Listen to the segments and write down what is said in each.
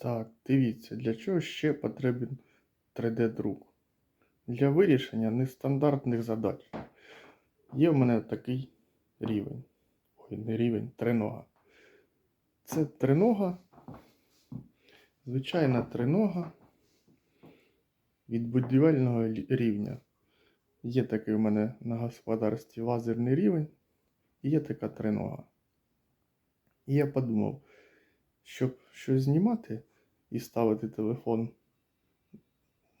Так, дивіться, для чого ще потрібен 3D-друк? Для вирішення нестандартних задач. Є в мене такий рівень. Ой, не рівень, тринога. Це тринога. Звичайна тринога від будівельного рівня. Є такий у мене на господарстві лазерний рівень, і є така тринога. І я подумав, щоб щось знімати і ставити телефон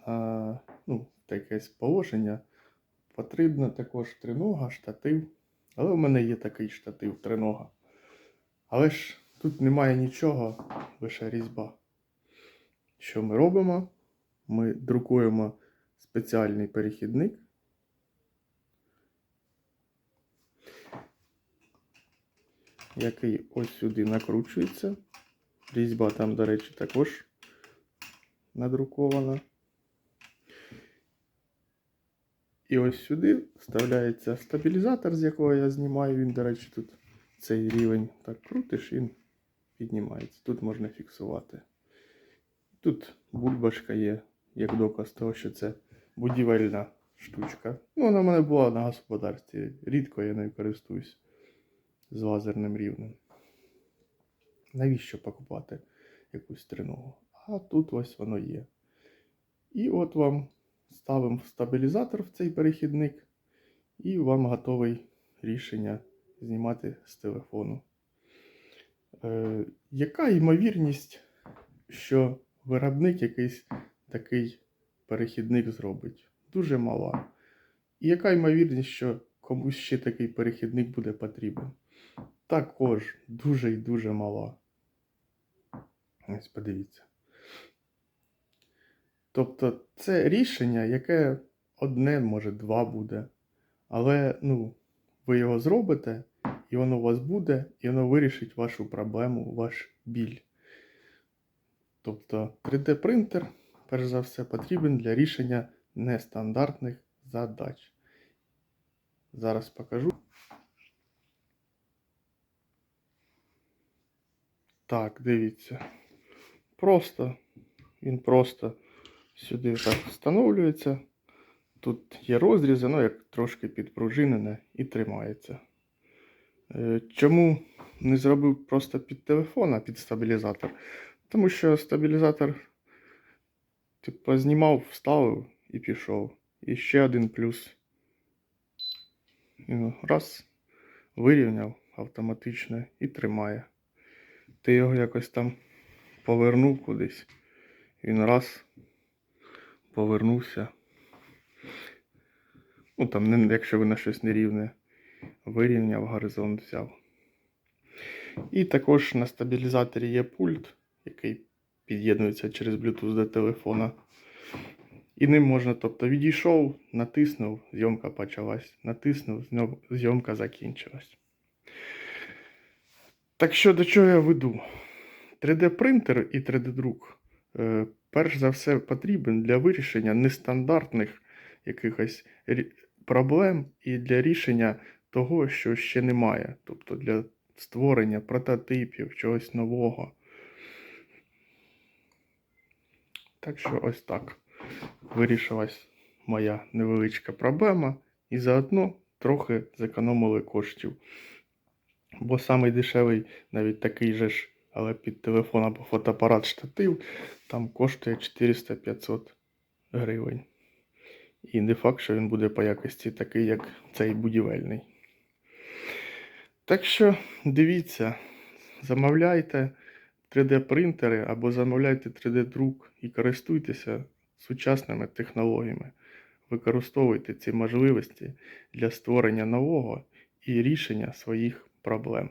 на ну, якесь положення, потрібна також тринога, штатив. Але в мене є такий штатив тринога. Але ж тут немає нічого, лише різьба. Що ми робимо? Ми друкуємо спеціальний перехідник. Який ось сюди накручується. Різьба там, до речі, також надрукована. І ось сюди вставляється стабілізатор, з якого я знімаю. Він, до речі, тут цей рівень так крутиш, він піднімається. Тут можна фіксувати. Тут бульбашка є, як доказ того, що це будівельна штучка. Ну, вона в мене була на господарстві. Рідко я нею користуюсь з лазерним рівнем. Навіщо покупати якусь триногу? А тут ось воно є. І от вам ставимо стабілізатор в цей перехідник, і вам готове рішення знімати з телефону. Е, яка ймовірність, що виробник якийсь такий перехідник зробить? Дуже мала. І яка ймовірність, що комусь ще такий перехідник буде потрібен? Також дуже і дуже мала. Ось подивіться. Тобто це рішення, яке одне, може, два буде. Але ну, ви його зробите, і воно у вас буде, і воно вирішить вашу проблему, ваш біль. Тобто 3D-принтер, перш за все, потрібен для рішення нестандартних задач. Зараз покажу. Так, дивіться. Просто, він просто сюди так встановлюється. Тут є розріз, воно як трошки підпружинене і тримається. Е, Чому не зробив просто під телефон, а під стабілізатор? Тому що стабілізатор типу, знімав, вставив і пішов. І ще один плюс. Раз, вирівняв автоматично і тримає. Ти його якось там повернув кудись. Він раз повернувся. Ну там, якщо ви на щось нерівне, вирівняв, горизонт взяв. І також на стабілізаторі є пульт, який під'єднується через Bluetooth до телефона. І ним можна, тобто відійшов, натиснув, зйомка почалась, натиснув, зйомка закінчилась. Так що до чого я веду? 3D-принтер і 3D-друк е, перш за все потрібен для вирішення нестандартних якихось проблем і для рішення того, що ще немає. Тобто для створення прототипів, чогось нового. Так що ось так вирішилась моя невеличка проблема, і заодно трохи зекономили коштів. Бо самий дешевий, навіть такий же ж, але під телефон або фотоапарат штатив, там коштує 400-500 гривень. І не факт, що він буде по якості такий, як цей будівельний. Так що дивіться, замовляйте 3D-принтери або замовляйте 3D-друк і користуйтеся сучасними технологіями. Використовуйте ці можливості для створення нового і рішення своїх проблем.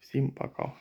Всім пока.